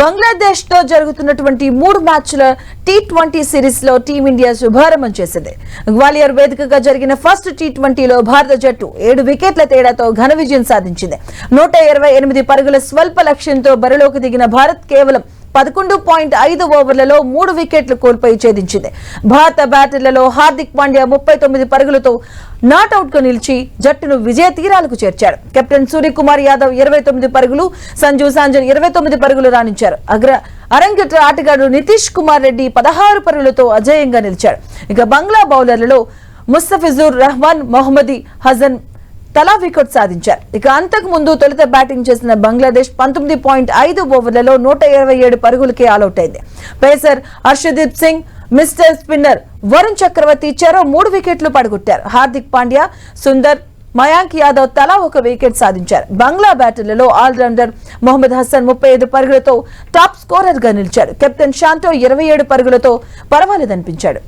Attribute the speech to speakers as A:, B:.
A: బంగ్లాదేశ్తో జరుగుతున్నటువంటి మూడు మ్యాచ్ల టీ ట్వంటీ సిరీస్లో టీమిండియా శుభారంభం చేసింది. గ్వాలియర్ వేదికగా జరిగిన ఫస్ట్ టీ ట్వంటీలో భారత జట్టు ఏడు వికెట్ల తేడాతో ఘన విజయం సాధించింది. నూట ఇరవై ఎనిమిది పరుగుల స్వల్ప లక్ష్యంతో బరిలోకి దిగిన భారత్ కేవలం పదకొండు పాయింట్ ఐదు ఓవర్లలో మూడు వికెట్లు కోల్పోయి ఛేదించింది. భారత బ్యాటర్లలో హార్దిక్ పాండ్యా ముప్పై తొమ్మిది పరుగులతో నాట్అవుట్గా నిలిచి జట్టును విజయ తీరాలకు చేర్చాడు. కెప్టెన్ సూర్యకుమార్ యాదవ్ ఇరవై తొమ్మిది పరుగులు సంజు సాంజన్ ఇరవై తొమ్మిది పరుగులు రాణించారు. అగ్ర అరంగేట్ర ఆటగాడు నితీష్ కుమార్ రెడ్డి పదహారు పరుగులతో అజేయంగా నిలిచాడు. ఇక బంగ్లా బౌలర్లలో ముస్తఫిజుర్ రహమాన్ మొహమ్మదీ హజన్ తలా వికెట్ సాధించారు. ఇక అంతకు ముందు తొలుత బ్యాటింగ్ చేసిన బంగ్లాదేశ్ పంతొమ్మిది పాయింట్ ఐదు ఓవర్లలో నూట ఇరవై ఏడు పరుగులకే ఆలౌట్ అయింది. Pacer Harshdeep Singh mystery spinner Varun Chakravarthy చెరో మూడు వికెట్లు పడగొట్టారు. హార్దిక్ పాండ్యా సుందర్ మయాంక్ యాదవ్ తలా ఒక వికెట్ సాధించారు. బంగ్లా బ్యాటర్లలో ఆల్రౌండర్ మొహమ్మద్ హసన్ ముప్పై ఐదు పరుగులతో టాప్ స్కోరర్గా నిలిచాడు. కెప్టెన్ శాంతో ఇరవై ఏడు పరుగులతో పర్వాలేదనిపించాడు.